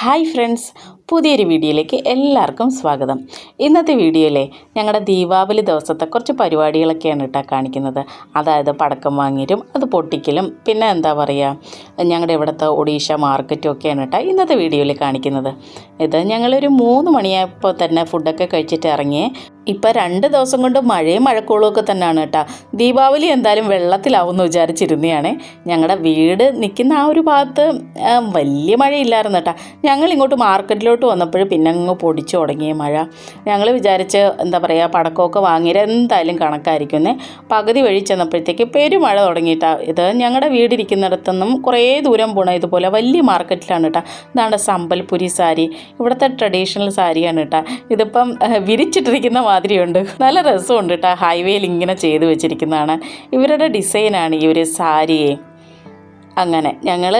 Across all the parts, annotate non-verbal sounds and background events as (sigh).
Hi friends പുതിയൊരു വീഡിയോയിലേക്ക് എല്ലാവർക്കും സ്വാഗതം. ഇന്നത്തെ വീഡിയോയിലെ ഞങ്ങളുടെ ദീപാവലി ദിവസത്തെ കുറച്ച് പരിപാടികളൊക്കെയാണ് കേട്ടോ കാണിക്കുന്നത്. അതായത് പടക്കം വാങ്ങിയിട്ടും അത് പൊട്ടിക്കലും പിന്നെ എന്താ പറയുക ഞങ്ങളുടെ ഇവിടുത്തെ ഒഡീഷ മാർക്കറ്റും ഒക്കെയാണ് കേട്ടോ ഇന്നത്തെ വീഡിയോയിൽ കാണിക്കുന്നത്. ഇത് ഞങ്ങളൊരു മൂന്ന് മണിയായപ്പോൾ തന്നെ ഫുഡൊക്കെ കഴിച്ചിട്ട് ഇറങ്ങിയേ ഇപ്പം രണ്ട് ദിവസം കൊണ്ട് മഴയും മഴക്കോളും ഒക്കെ തന്നെയാണ് കേട്ടോ. ദീപാവലി എന്തായാലും വെള്ളത്തിലാവുമെന്ന് വിചാരിച്ചിരുന്നതാണ് ഞങ്ങളുടെ വീട് നിൽക്കുന്ന ആ ഒരു ഭാഗത്ത് വലിയ മഴയില്ലായിരുന്നു കേട്ടോ. ഞങ്ങൾ ഇങ്ങോട്ട് മാർക്കറ്റിലോട്ട് വന്നപ്പോൾ പിന്നെ അങ്ങ് പൊടിച്ചു തുടങ്ങിയ മഴ. ഞങ്ങൾ വിചാരിച്ച് എന്താ പറയുക പടക്കമൊക്കെ വാങ്ങിയത് എന്തായാലും കണക്കായിരിക്കുന്നേ. പകുതി വഴി ചെന്നപ്പോഴത്തേക്ക് പെരുമഴ തുടങ്ങിയിട്ടാണ് ഇത് ഞങ്ങളുടെ വീടിരിക്കുന്നിടത്തുനിന്നും കുറേ ദൂരം പോണ ഇതുപോലെ വലിയ മാർക്കറ്റിലാണ് കേട്ടോ. ഇതാണ് സമ്പൽപുരി സാരി. ഇവിടുത്തെ ട്രഡീഷണൽ സാരിയാണ് കേട്ടോ. ഇതിപ്പം വിരിച്ചിട്ടിരിക്കുന്ന മാതിരിയുണ്ട്. നല്ല രസമുണ്ട് കേട്ടോ ഹൈവേയിൽ ഇങ്ങനെ ചെയ്ത് വെച്ചിരിക്കുന്നതാണ്. ഇവരുടെ ഡിസൈനാണ് ഈ ഒരു സാരിയെ. അങ്ങനെ ഞങ്ങൾ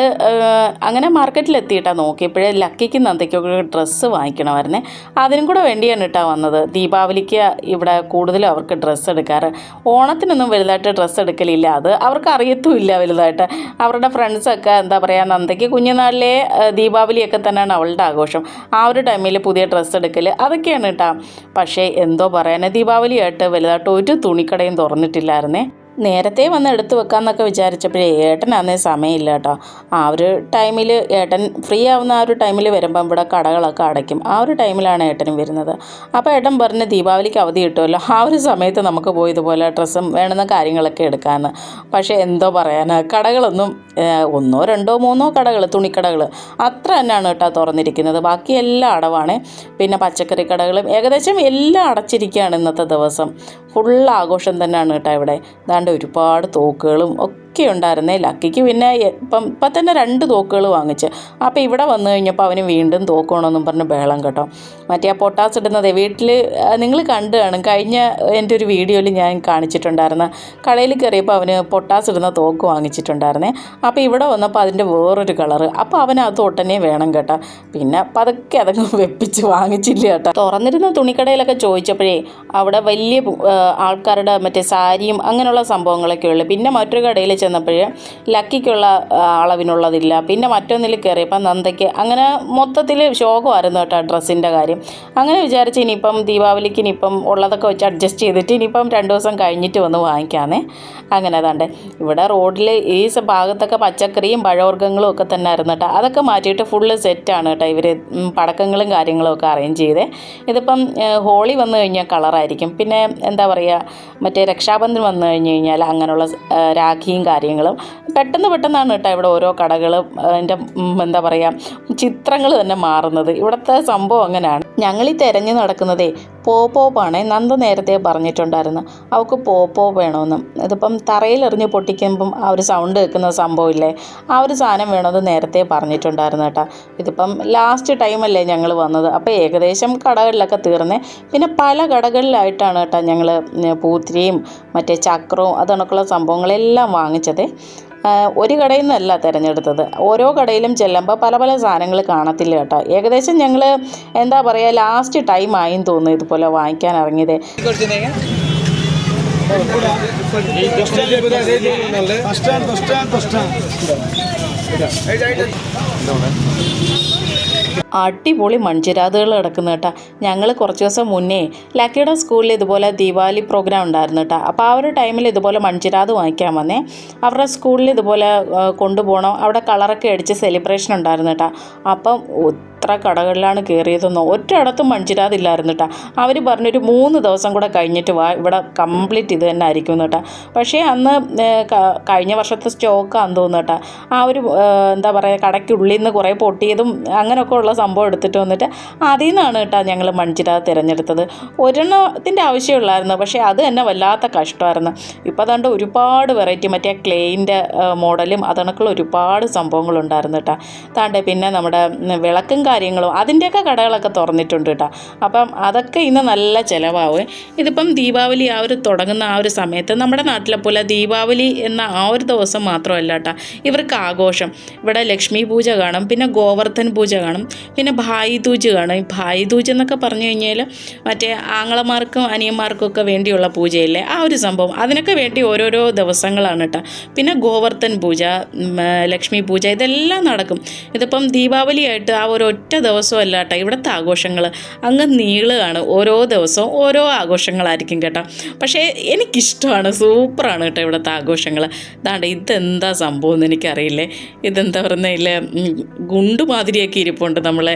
അങ്ങനെ മാർക്കറ്റിലെത്തിയിട്ടാണ് നോക്കിയപ്പോഴേ ലക്കിക്ക് നന്ദയ്ക്കൊക്കെ ഡ്രസ്സ് വാങ്ങിക്കണമായിരുന്നേ. അതിനും കൂടെ വേണ്ടിയാണ് കേട്ടോ വന്നത്. ദീപാവലിക്ക് ഇവിടെ കൂടുതലും അവർക്ക് ഡ്രസ്സ് എടുക്കാറ്. ഓണത്തിനൊന്നും വലുതായിട്ട് ഡ്രസ്സ് എടുക്കലില്ല. അത് അവർക്ക് അറിയത്തുമില്ല വലുതായിട്ട്. അവരുടെ ഫ്രണ്ട്സൊക്കെ എന്താ പറയുക നന്ദയ്ക്ക് കുഞ്ഞുനാളിലെ ദീപാവലിയൊക്കെ തന്നെയാണ് അവളുടെ ആഘോഷം. ആ ഒരു ടൈമിൽ പുതിയ ഡ്രസ്സ് എടുക്കൽ അതൊക്കെയാണ് കേട്ടോ പക്ഷേ എന്തോ പറയാനേ ദീപാവലിയായിട്ട് വലുതായിട്ട് ഒരു തുണിക്കടയും തുറന്നിട്ടില്ലായിരുന്നേ. നേരത്തെ വന്ന് എടുത്തു വെക്കാമെന്നൊക്കെ വിചാരിച്ചപ്പോഴേ ഏട്ടനാന്നേ സമയമില്ല കേട്ടോ. ആ ഒരു ടൈമിൽ ഏട്ടൻ ഫ്രീ ആവുന്ന ആ ഒരു ടൈമിൽ വരുമ്പം ഇവിടെ കടകളൊക്കെ അടയ്ക്കും. ആ ഒരു ടൈമിലാണ് ഏട്ടനും വരുന്നത്. അപ്പോൾ ഏട്ടൻ പറഞ്ഞ് ദീപാവലിക്ക് അവധി കിട്ടുമല്ലോ. ആ ഒരു സമയത്ത് നമുക്ക് പോയി ഇതുപോലെ ഡ്രസ്സും വേണ്ടുന്ന കാര്യങ്ങളൊക്കെ എടുക്കാമെന്ന് പക്ഷേ എന്തോ പറയാനാ കടകളൊന്നും ഒന്നോ രണ്ടോ മൂന്നോ കടകൾ തുണിക്കടകൾ അത്ര തന്നെയാണ് കേട്ടോ തുറന്നിരിക്കുന്നത്. ബാക്കി എല്ലാം അടവാണ്. പിന്നെ പച്ചക്കറി കടകളും ഏകദേശം എല്ലാം അടച്ചിരിക്കുകയാണ് ഇന്നത്തെ ദിവസം. ഫുൾ ആഘോഷം തന്നെയാണ് കേട്ടോ ഇവിടെ. ദാണ്ട് ഒരുപാട് തോക്കുകളും ഒക്കെ ഉണ്ടായിരുന്നേ ലക്കിക്ക്. പിന്നെ ഇപ്പം ഇപ്പം തന്നെ രണ്ട് തോക്കുകൾ വാങ്ങിച്ച്. അപ്പോൾ ഇവിടെ വന്നു കഴിഞ്ഞപ്പോൾ അവന് വീണ്ടും തോക്കണമെന്നും പറഞ്ഞ് ബഹളം കേട്ടോ. മറ്റേ ആ പൊട്ടാസ് ഇടുന്നത് വീട്ടിൽ നിങ്ങൾ കണ്ടു കാണും കഴിഞ്ഞ എന്റെ ഒരു വീഡിയോയിൽ ഞാൻ കാണിച്ചിട്ടുണ്ടായിരുന്നു കടയിൽ കയറിയപ്പോൾ അവന് പൊട്ടാസ് ഇടുന്ന തോക്ക് വാങ്ങിച്ചിട്ടുണ്ടായിരുന്നേ. അപ്പോൾ ഇവിടെ വന്നപ്പോൾ അതിന്റെ വേറൊരു കളറ്. അപ്പോൾ അവൻ അത് ഒട്ടനെ വേണം കേട്ടോ. പിന്നെ പതുക്കെ അതങ്ങ് വെപ്പിച്ച് വാങ്ങിച്ചില്ല കേട്ടോ. തുറന്നിരുന്ന തുണിക്കടയിലൊക്കെ ചോദിച്ചപ്പോഴേ അവിടെ വലിയ ആൾക്കാരുടെ മറ്റേ സാരിയും അങ്ങനെയുള്ള സംഭവങ്ങളൊക്കെ ഉള്ളു പിന്നെ മറ്റൊരു കടയിൽ ചെന്നപ്പോഴേ ലക്കിക്കുള്ള ആ, അളവിനുള്ളതില്ല. പിന്നെ മറ്റൊന്നിൽ കയറിയപ്പോൾ നന്ദയ്ക്ക് അങ്ങനെ മൊത്തത്തിൽ ശോകമായിരുന്നു കേട്ടോ ഡ്രസ്സിന്റെ കാര്യം. അങ്ങനെ വിചാരിച്ച് ഇനിയിപ്പം ദീപാവലിക്ക് ഇനിയിപ്പം ഉള്ളതൊക്കെ വെച്ച് അഡ്ജസ്റ്റ് ചെയ്തിട്ട് ഇനിയിപ്പം രണ്ട് ദിവസം കഴിഞ്ഞിട്ട് വന്ന് വാങ്ങിക്കാന്നേ. അങ്ങനെ അതാണ്ട് ഇവിടെ റോഡിൽ ഈ ഭാഗത്തൊക്കെ പച്ചക്കറിയും പഴവർഗങ്ങളും ഒക്കെ തന്നെ ആയിരുന്നു കേട്ടോ. അതൊക്കെ മാറ്റിയിട്ട് ഫുള്ള് സെറ്റാണ് കേട്ടോ ഇവർ പടക്കങ്ങളും കാര്യങ്ങളും ഒക്കെ അറേഞ്ച് ചെയ്തേ. ഇതിപ്പം ഹോളി വന്നു കഴിഞ്ഞാൽ കളറായിരിക്കും. പിന്നെ എന്താ പറയുക മറ്റേ രക്ഷാബന്ധൻ വന്നു കഴിഞ്ഞ് കഴിഞ്ഞാൽ അങ്ങനെയുള്ള രാഖിയും കാര്യങ്ങളും പെട്ടെന്ന് പെട്ടെന്നാണ് കേട്ടോ ഇവിടെ ഓരോ കടകളും അതിന്റെ എന്താ പറയുക ചിത്രങ്ങൾ തന്നെ മാറുന്നത്. ഇവിടുത്തെ സംഭവം അങ്ങനെയാണ്. ഞങ്ങൾ ഈ തിരഞ്ഞു നടക്കുന്നതേ പോപ്പോപ്പാണ് നന്ദ നേരത്തെ പറഞ്ഞിട്ടുണ്ടായിരുന്നു. അവൾക്ക് പോപ്പോ വേണമെന്ന് ഇതിപ്പം തറയിലെറിഞ്ഞ് പൊട്ടിക്കുമ്പം ആ ഒരു സൗണ്ട് കേൾക്കുന്ന സംഭവമില്ലേ? ആ ഒരു സാധനം വേണമെന്ന് നേരത്തെ പറഞ്ഞിട്ടുണ്ടായിരുന്നു കേട്ടോ. ഇതിപ്പം ലാസ്റ്റ് ടൈമല്ലേ ഞങ്ങൾ വന്നത്. അപ്പോൾ ഏകദേശം കടകളിലൊക്കെ തീർന്നേ. പിന്നെ പല കടകളിലായിട്ടാണ് കേട്ടോ ഞങ്ങൾ പൂത്തിരിയും മറ്റേ ചക്രവും അതണക്കുള്ള സംഭവങ്ങളെല്ലാം വാങ്ങിച്ചത്. ഒരു കടയിൽ നിന്നല്ല തിരഞ്ഞെടുത്തത്. ഓരോ കടയിലും ചെല്ലുമ്പോൾ പല പല സാധനങ്ങൾ കാണത്തില്ല കേട്ടോ. ഏകദേശം ഞങ്ങൾ എന്താ പറയുക ലാസ്റ്റ് ടൈം ആയും തോന്നുന്നു ഇതുപോലെ വാങ്ങിക്കാൻ ഇറങ്ങിയത്. ഫസ്റ്റ് ഫസ്റ്റ് ഫസ്റ്റ് അടിപൊളി മൺചിരാതുകൾ കിടക്കുന്ന കേട്ടാ. ഞങ്ങൾ കുറച്ച് ദിവസം മുന്നേ ലക്കിയുടെ സ്കൂളിൽ ഇതുപോലെ ദീപാവലി പ്രോഗ്രാം ഉണ്ടായിരുന്നു കേട്ടോ. അപ്പോൾ ആ ഒരു ടൈമിൽ ഇതുപോലെ മൺചിരാത് വാങ്ങിക്കാൻ വന്നേ. അവരുടെ സ്കൂളിൽ ഇതുപോലെ കൊണ്ടുപോകണം? അവിടെ കളറൊക്കെ അടിച്ച് സെലിബ്രേഷൻ ഉണ്ടായിരുന്നു കേട്ടോ. അപ്പം എത്ര കടകളിലാണ് കയറിയതെന്നോ ഒറ്റയിടത്തും മൺചിരാതില്ലായിരുന്നു കേട്ടോ അവർ പറഞ്ഞൊരു മൂന്ന് ദിവസം കൂടെ കഴിഞ്ഞിട്ട് വാ ഇവിടെ കംപ്ലീറ്റ് ഇത് തന്നെ ആയിരിക്കും എന്ന് കേട്ടോ. പക്ഷേ അന്ന് കഴിഞ്ഞ വർഷത്തെ സ്റ്റോക്കാന്ന് തോന്നുന്നു കേട്ടോ ആ ഒരു എന്താ പറയുക കടയ്ക്കുള്ളിൽ നിന്ന് കുറേ പൊട്ടിയതും അങ്ങനെയൊക്കെ ഉള്ള സംഭവം എടുത്തിട്ട് വന്നിട്ട് അതിൽ നിന്നാണ് കേട്ടോ ഞങ്ങൾ മൺചിരാത് തിരഞ്ഞെടുത്തത്. ഒരെണ്ണത്തിന്റെ ആവശ്യമുള്ളായിരുന്നു പക്ഷേ അത് തന്നെ വല്ലാത്ത കഷ്ടമായിരുന്നു. ഇപ്പോൾ അതുകൊണ്ട് ഒരുപാട് വെറൈറ്റി മറ്റേ ക്ലെയിന്റെ മോഡലും അതണക്കുള്ള ഒരുപാട് സംഭവങ്ങളുണ്ടായിരുന്നു കേട്ടോ. താണ്ട് പിന്നെ നമ്മുടെ വിളക്കും കാര്യങ്ങളും അതിന്റെയൊക്കെ കടകളൊക്കെ തുറന്നിട്ടുണ്ട് കേട്ടോ. അപ്പം അതൊക്കെ ഇന്ന് നല്ല ചിലവാകും. ഇതിപ്പം ദീപാവലി ആ ഒരു തുടങ്ങുന്ന ആ ഒരു സമയത്ത് നമ്മുടെ നാട്ടിലെ പോലെ ദീപാവലി എന്ന ആ ഒരു ദിവസം മാത്രമല്ല കേട്ടോ. ഇവർക്ക് ആഘോഷം. ഇവിടെ ലക്ഷ്മി പൂജ കാണും പിന്നെ ഗോവർദ്ധൻ പൂജ കാണും പിന്നെ ഭായി ദൂജ് കാണും. ഈ ഭായി ദൂജ് എന്നൊക്കെ പറഞ്ഞു കഴിഞ്ഞാൽ മറ്റേ ആങ്ങളമാർക്കും അനിയന്മാർക്കും ഒക്കെ വേണ്ടിയുള്ള പൂജയില്ലേ? ആ ഒരു സംഭവം. അതിനൊക്കെ വേണ്ടി ഓരോരോ ദിവസങ്ങളാണ് കേട്ടോ. പിന്നെ ഗോവർദ്ധൻ പൂജ ലക്ഷ്മി പൂജ ഇതെല്ലാം നടക്കും. ഇതിപ്പം ദീപാവലിയായിട്ട് ആ ഒരു ഒറ്റ ദിവസമല്ല കേട്ടോ ഇവിടുത്തെ ആഘോഷങ്ങൾ അങ്ങ് നീളുകയാണ് ഓരോ ദിവസവും ഓരോ ആഘോഷങ്ങളായിരിക്കും കേട്ടോ. പക്ഷേ എനിക്കിഷ്ടമാണ് സൂപ്പറാണ് കേട്ടോ ഇവിടുത്തെ ആഘോഷങ്ങൾ അതാണ്ട് ഇതെന്താ സംഭവം എന്ന് എനിക്കറിയില്ലേ? ഇതെന്താ പറയുന്നതിൽ ഗുണ്ട് മാതിരിയൊക്കെ ഇരിപ്പുണ്ട് നമ്മളെ.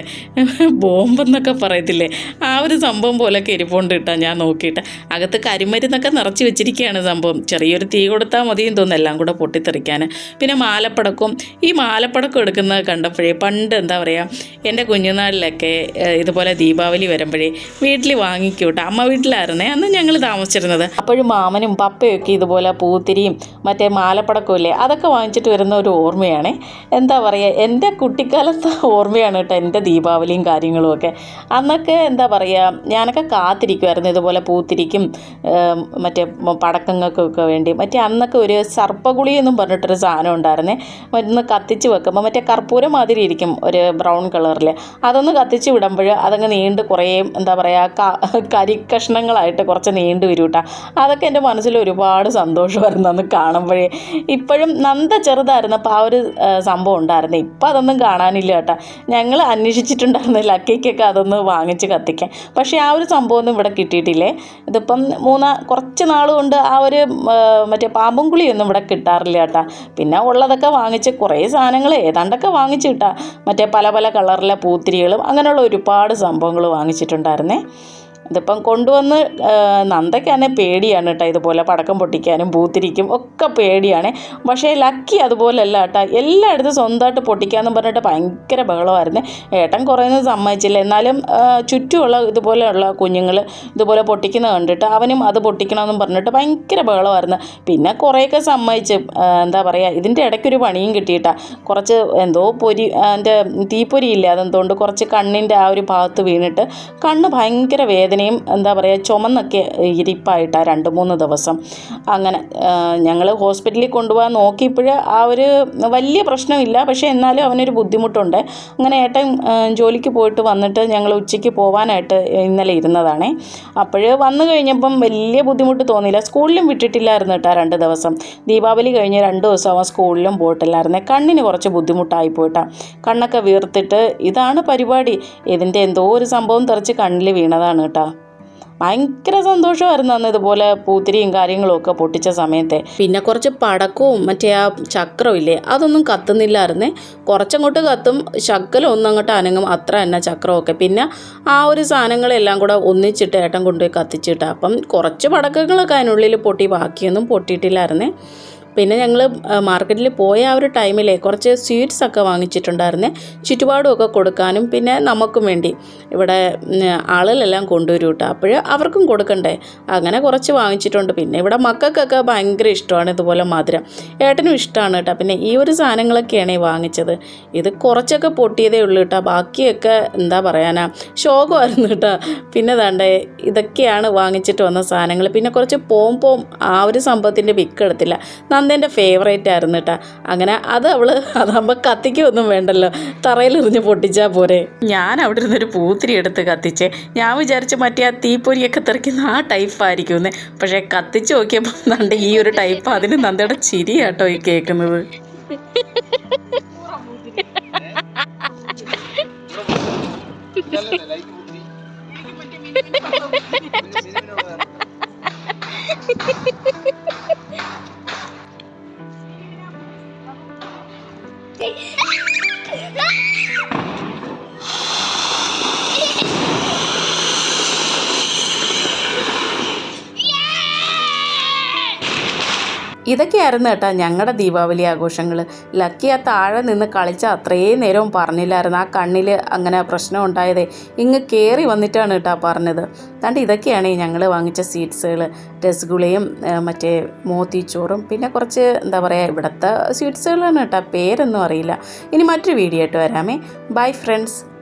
ബോംബെന്നൊക്കെ പറയത്തില്ലേ? ആ ഒരു സംഭവം പോലൊക്കെ ഇരിപ്പുണ്ട് കേട്ടോ ഞാൻ നോക്കിയിട്ട്. അകത്ത് കരിമരുന്നൊക്കെ നിറച്ച് വെച്ചിരിക്കുകയാണ് സംഭവം. ചെറിയൊരു തീ കൊടുത്താൽ മതിയും തോന്നുന്നു എല്ലാം കൂടെ പൊട്ടിത്തെറിക്കാൻ പിന്നെ മാലപ്പടക്കവും ഈ മാലപ്പടക്കം എടുക്കുന്നത് കണ്ടപ്പോഴേ പണ്ട് എന്താ പറയുക എന്റെ കുഞ്ഞുനാളിലൊക്കെ ഇതുപോലെ ദീപാവലി വരുമ്പോഴേ വീട്ടിൽ വാങ്ങിക്കൂട്ടോ. അമ്മ വീട്ടിലായിരുന്നേ അന്ന് ഞങ്ങൾ താമസിച്ചിരുന്നത്. അപ്പോഴും മാമനും പപ്പയൊക്കെ ഇതുപോലെ പൂത്തിരിയും മറ്റേ മാലപ്പടക്കവും ഇല്ലേ അതൊക്കെ വാങ്ങിച്ചിട്ട് വരുന്ന ഒരു ഓർമ്മയാണ്. എന്താ പറയുക എന്റെ കുട്ടിക്കാലത്തെ ഓർമ്മയാണ് കേട്ടോ എന്റെ ദീപാവലിയും കാര്യങ്ങളും ഒക്കെ. അന്നൊക്കെ എന്താ പറയുക ഞാനൊക്കെ കാത്തിരിക്കുമായിരുന്നു ഇതുപോലെ പൂത്തിരിക്കും മറ്റേ പടക്കങ്ങൾക്കൊക്കെ വേണ്ടി. മറ്റേ അന്നൊക്കെ ഒരു സർപ്പഗുളി എന്നും പറഞ്ഞിട്ടൊരു സാധനം ഉണ്ടായിരുന്നേ. ഒന്ന് കത്തിച്ച് വെക്കുമ്പോൾ മറ്റേ കർപ്പൂരം മാതിരി ഇരിക്കും ഒരു ബ്രൗൺ കളറിൽ അതൊന്ന് കത്തിച്ച് വിടുമ്പോൾ അതങ്ങ് നീണ്ട് കുറേ എന്താ പറയുക കരിക്കഷ്ണങ്ങളായിട്ട് കുറച്ച് നീണ്ടു വരും കേട്ടോ അതൊക്കെ എന്റെ മനസ്സിൽ ഒരുപാട് സന്തോഷമായിരുന്നു അന്ന് കാണുമ്പോഴേ. ഇപ്പോഴും നന്ദ ചെറുതായിരുന്നപ്പോൾ ആ ഒരു സംഭവം ഉണ്ടായിരുന്നു. ഇപ്പം അതൊന്നും കാണാനില്ല കേട്ടോ. ഞങ്ങൾ അന്വേഷിച്ചിട്ടുണ്ടായിരുന്നു ലക്കിക്കൊക്കെ അതൊന്ന് വാങ്ങിച്ച് കത്തിക്കാം പക്ഷേ ആ ഒരു സംഭവം ഒന്നും ഇവിടെ കിട്ടിയിട്ടില്ലേ? ഇതിപ്പം മൂന്നാ കുറച്ച് നാൾ കൊണ്ട് ആ ഒരു മറ്റേ പാമ്പും കുളിയൊന്നും ഇവിടെ കിട്ടാറില്ല കേട്ടോ. പിന്നെ ഉള്ളതൊക്കെ വാങ്ങിച്ച് കുറേ സാധനങ്ങൾ ഏതാണ്ടൊക്കെ വാങ്ങിച്ച് കിട്ടാം. മറ്റേ പല പല കളറിലെ പൂത്തിരികളും അങ്ങനെയുള്ള ഒരുപാട് സംഭവങ്ങൾ വാങ്ങിച്ചിട്ടുണ്ടായിരുന്നേ. ഇതിപ്പം കൊണ്ടുവന്ന് നന്ദയ്ക്കാണെ പേടിയാണ് കേട്ടോ ഇതുപോലെ പടക്കം പൊട്ടിക്കാനും പൂത്തിരിക്കും ഒക്കെ പേടിയാണ്. പക്ഷേ ലക്കി അതുപോലെയല്ല കേട്ടോ. എല്ലായിടത്തും സ്വന്തമായിട്ട് പൊട്ടിക്കാമെന്ന് പറഞ്ഞിട്ട് ഭയങ്കര ബഹളമായിരുന്നു. ഏട്ടൻ കുറേയൊന്നും സമ്മതിച്ചില്ല. എന്നാലും ചുറ്റുമുള്ള ഇതുപോലെയുള്ള കുഞ്ഞുങ്ങൾ ഇതുപോലെ പൊട്ടിക്കുന്നത് കണ്ടിട്ട് അവനും അത് പൊട്ടിക്കണമെന്നും പറഞ്ഞിട്ട് ഭയങ്കര ബഹളമായിരുന്നു. പിന്നെ കുറേയൊക്കെ സമ്മതിച്ച് എന്താ പറയുക ഇതിന്റെ ഇടയ്ക്കൊരു പണിയും കിട്ടിയിട്ടാ. കുറച്ച് എന്തോ പൊരി എന്റെ തീപ്പൊരി ഇല്ല അതെന്തുകൊണ്ട് കുറച്ച് കണ്ണിന്റെ ആ ഒരു ഭാഗത്ത് വീണിട്ട് കണ്ണ് ഭയങ്കര വേദനയും എന്താ പറയുക ചുമന്നൊക്കെ ഇരിപ്പായിട്ടാണ് രണ്ട് മൂന്ന് ദിവസം. അങ്ങനെ ഞങ്ങൾ ഹോസ്പിറ്റലിൽ കൊണ്ടുപോകാൻ നോക്കിയപ്പോൾ ആ ഒരു വലിയ പ്രശ്നമില്ല. പക്ഷേ എന്നാലും അവനൊരു ബുദ്ധിമുട്ടുണ്ട്. അങ്ങനെ ഏട്ടൻ ജോലിക്ക് പോയിട്ട് വന്നിട്ട് ഞങ്ങൾ ഉച്ചയ്ക്ക് പോകാനായിട്ട് ഇന്നലെ ഇരുന്നതാണേ. അപ്പോൾ വന്നു കഴിഞ്ഞപ്പം വലിയ ബുദ്ധിമുട്ട് തോന്നിയില്ല. സ്കൂളിലും വിട്ടിട്ടില്ലായിരുന്നു കേട്ടോ രണ്ട് ദിവസം. ദീപാവലി കഴിഞ്ഞ് രണ്ട് ദിവസം അവൻ സ്കൂളിലും പോയിട്ടില്ലായിരുന്നു. കണ്ണിന് കുറച്ച് ബുദ്ധിമുട്ടായി പോയിട്ടാ. കണ്ണൊക്കെ വീർത്തിട്ട് ഇതാണ് പരിപാടി. ഇതിന്റെ എന്തോ ഒരു സംഭവം തെറിച്ച് കണ്ണിൽ വീണതാണ് കേട്ടോ. ഭയങ്കര സന്തോഷമായിരുന്നു അന്ന് ഇതുപോലെ പൂത്തിരിയും കാര്യങ്ങളും ഒക്കെ പൊട്ടിച്ച സമയത്തെ. പിന്നെ കുറച്ച് പടക്കവും മറ്റേ ആ ചക്രവും ഇല്ലേ അതൊന്നും കത്തുന്നില്ലായിരുന്നേ. കുറച്ചങ്ങോട്ട് കത്തും ശക്കലം ഒന്നങ്ങോട്ട് അനങ്ങും. അത്ര തന്നെ ചക്രമൊക്കെ. പിന്നെ ആ ഒരു സാധനങ്ങളെല്ലാം കൂടെ ഒന്നിച്ചിട്ട് ഏട്ടൻ കൊണ്ടുപോയി കത്തിച്ചിട്ട് അപ്പം കുറച്ച് പടക്കങ്ങളൊക്കെ അതിനുള്ളിൽ പൊട്ടി ബാക്കിയൊന്നും പൊട്ടിയിട്ടില്ലായിരുന്നേ. പിന്നെ ഞങ്ങൾ മാർക്കറ്റിൽ പോയ ആ ഒരു ടൈമിലെ കുറച്ച് സ്വീറ്റ്സ് ഒക്കെ വാങ്ങിച്ചിട്ടുണ്ടായിരുന്നേ. ചുറ്റുപാടും ഒക്കെ കൊടുക്കാനും പിന്നെ നമുക്കും വേണ്ടി. ഇവിടെ ആളുകളെല്ലാം കൊണ്ടുവരും കേട്ടോ. അപ്പോൾ അവർക്കും കൊടുക്കണ്ടേ? അങ്ങനെ കുറച്ച് വാങ്ങിച്ചിട്ടുണ്ട്. പിന്നെ ഇവിടെ മക്കൾക്കൊക്കെ ഭയങ്കര ഇഷ്ടമാണ് ഇതുപോലെ മധുരം. ഏട്ടനും ഇഷ്ടമാണ് കേട്ടോ. പിന്നെ ഈ ഒരു സാധനങ്ങളൊക്കെയാണ് വാങ്ങിച്ചത്. ഇത് കുറച്ചൊക്കെ പൊട്ടിയതേ ഉള്ളൂ കേട്ടോ. ബാക്കിയൊക്കെ എന്താ പറയാനാ ശോകമായിരുന്നു കേട്ടോ. പിന്നെ താണ്ടേ ഇതൊക്കെയാണ് വാങ്ങിച്ചിട്ട് വന്ന സാധനങ്ങൾ പിന്നെ കുറച്ച് പോം പോം ആ ഒരു സംഭവത്തിന്റെ വിക്ക് എടുത്തില്ല. നന്ദേന്റെ ഫേവറേറ്റ് ആയിരുന്നു കേട്ടോ അങ്ങനെ അത് അവൾ അതാകുമ്പോൾ കത്തിക്കൊന്നും വേണ്ടല്ലോ. തറയിൽ എറിഞ്ഞ് പൊട്ടിച്ചാൽ പോരെ. ഞാൻ അവിടെ ഇരുന്നൊരു പൂത്തിരി എടുത്ത് കത്തിച്ചേ. ഞാൻ വിചാരിച്ചു മറ്റേ ആ തീപ്പൊരിയൊക്കെ തെറിക്കുന്ന ആ ടൈപ്പായിരിക്കും എന്ന് പക്ഷേ കത്തിച്ച് നോക്കിയപ്പോൾ നണ്ട ഈ ഒരു ടൈപ്പ് അതിന് നന്ദയുടെ ചിരിയാട്ടോ ഈ കേൾക്കുന്നത് (laughs) assim. ഇതൊക്കെയായിരുന്നു കേട്ടോ ഞങ്ങളുടെ ദീപാവലി ആഘോഷങ്ങൾ ലക്കി ആ താഴെ നിന്ന് കളിച്ച അത്രയും നേരവും പറഞ്ഞില്ലായിരുന്നു. ആ കണ്ണിൽ അങ്ങനെ പ്രശ്നം ഉണ്ടായതേ ഇങ്ങ് കയറി വന്നിട്ടാണ് കേട്ടോ പറഞ്ഞത്. കണ്ട് ഇതൊക്കെയാണ് ഞങ്ങൾ വാങ്ങിച്ച സ്വീറ്റ്സുകൾ രസഗുളയും മറ്റേ മോത്തിച്ചോറും പിന്നെ കുറച്ച് എന്താ പറയുക ഇവിടുത്തെ സ്വീറ്റ്സുകളാണ് കേട്ടോ. പേരൊന്നും അറിയില്ല. ഇനി മറ്റൊരു വീഡിയോ ആയിട്ട് വരാമേ. Bye friends.